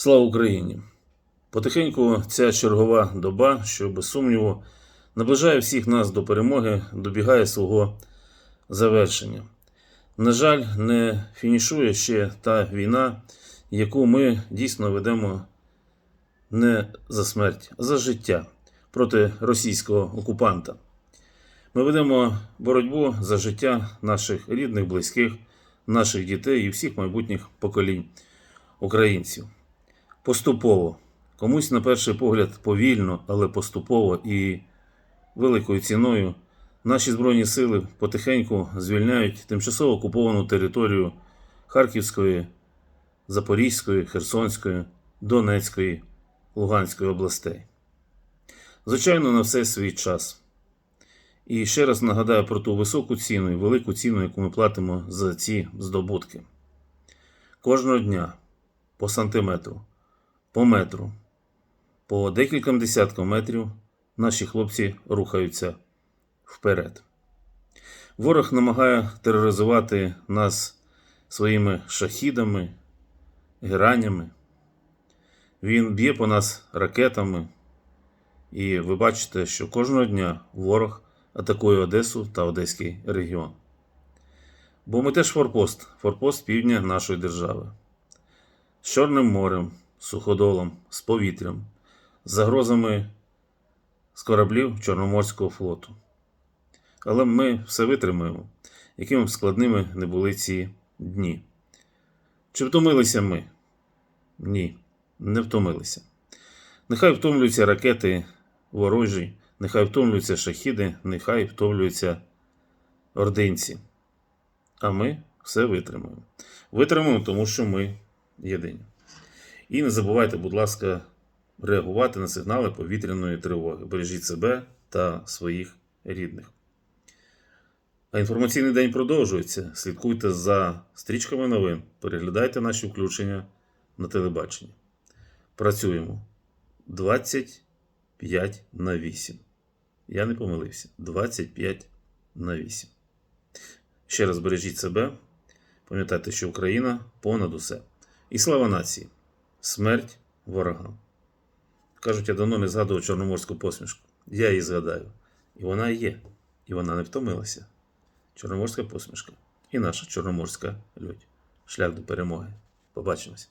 Слава Україні! Потихеньку ця чергова доба, що без сумніву наближає всіх нас до перемоги, добігає свого завершення. На жаль, не фінішує ще та війна, яку ми дійсно ведемо не за смерть, а за життя проти російського окупанта. Ми ведемо боротьбу за життя наших рідних, близьких, наших дітей і всіх майбутніх поколінь українців. Поступово, комусь на перший погляд повільно, але поступово і великою ціною наші Збройні сили потихеньку звільняють тимчасово окуповану територію Харківської, Запорізької, Херсонської, Донецької, Луганської областей. Звичайно, на все свій час. І ще раз нагадаю про ту високу ціну і велику ціну, яку ми платимо за ці здобутки. Кожного дня по сантиметру, по метру, по декільком десяткам метрів наші хлопці рухаються вперед. Ворог намагає тероризувати нас своїми шахідами, геранями. Він б'є по нас ракетами. І ви бачите, що кожного дня ворог атакує Одесу та Одеський регіон. Бо ми теж форпост, форпост півдня нашої держави. З Чорним морем, суходолом, з повітрям, з загрозами з кораблів Чорноморського флоту. Але ми все витримаємо, якими б складними не були ці дні. Чи втомилися ми? Ні, не втомилися. Нехай втомлюються ракети ворожі, нехай втомлюються шахіди, нехай втомлюються ординці. А ми все витримаємо. Витримаємо, тому що ми єдині. І не забувайте, будь ласка, реагувати на сигнали повітряної тривоги. Бережіть себе та своїх рідних. А інформаційний день продовжується. Слідкуйте за стрічками новин, переглядайте наші включення на телебаченні. Працюємо 25 на 8. Я не помилився. 25 на 8. Ще раз бережіть себе. Пам'ятайте, що Україна понад усе. І слава нації! Смерть ворогам. Кажуть, я давно не згадував чорноморську посмішку. Я її згадаю. І вона є. І вона не втомилася. Чорноморська посмішка. І наша чорноморська людь. Шлях до перемоги. Побачимось.